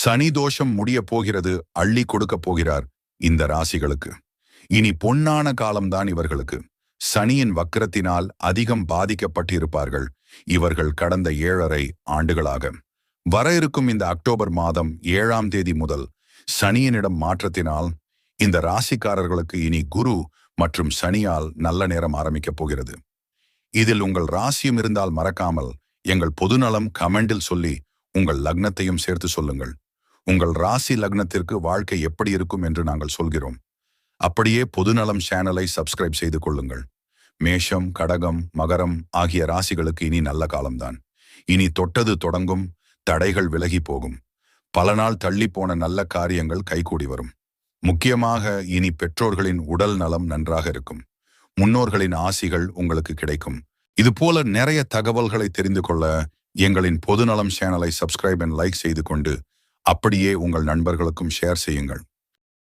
சனி தோஷம் முடிய போகிறது அள்ளி கொடுக்க போகிறார் இந்த ராசிகளுக்கு. இனி பொன்னான காலம்தான் இவர்களுக்கு. சனியின் வக்கிரத்தினால் அதிகம் பாதிக்கப்பட்டிருப்பார்கள். இவர்கள் கடந்த ஏழரை ஆண்டுகளாக. வர இருக்கும் இந்த அக்டோபர் மாதம் ஏழாம் தேதி முதல் சனியனிடம் மாற்றத்தினால் இந்த ராசிக்காரர்களுக்கு இனி குரு மற்றும் சனியால் நல்ல நேரம் ஆரம்பிக்கப் போகிறது. இதில் உங்கள் ராசியும் இருந்தால் மறக்காமல் எங்கள் பொதுநலம் கமெண்டில் சொல்லி உங்கள் லக்னத்தையும் சேர்த்து சொல்லுங்கள். உங்கள் ராசி லக்னத்திற்கு வாழ்க்கை எப்படி இருக்கும் என்று நாங்கள் சொல்கிறோம். அப்படியே பொதுநலம் சேனலை சப்ஸ்கிரைப் செய்து கொள்ளுங்கள். மேஷம் கடகம் மகரம் ஆகிய ராசிகளுக்கு இனி நல்ல காலம்தான். இனி தொட்டது தொடங்கும் தடைகள் விலகி போகும். பல நாள் தள்ளி போன நல்ல காரியங்கள் கைகூடி வரும். முக்கியமாக இனி பெற்றோர்களின் உடல் நலம் நன்றாக இருக்கும். முன்னோர்களின் ஆசிகள் உங்களுக்கு கிடைக்கும். இது போல நிறைய தகவல்களை தெரிந்து கொள்ள எங்களின் பொதுநலம் சேனலை சப்ஸ்கிரைப் அண்ட் லைக் செய்து கொண்டு அப்படியே உங்கள் நண்பர்களுக்கும் ஷேர் செய்யுங்கள்.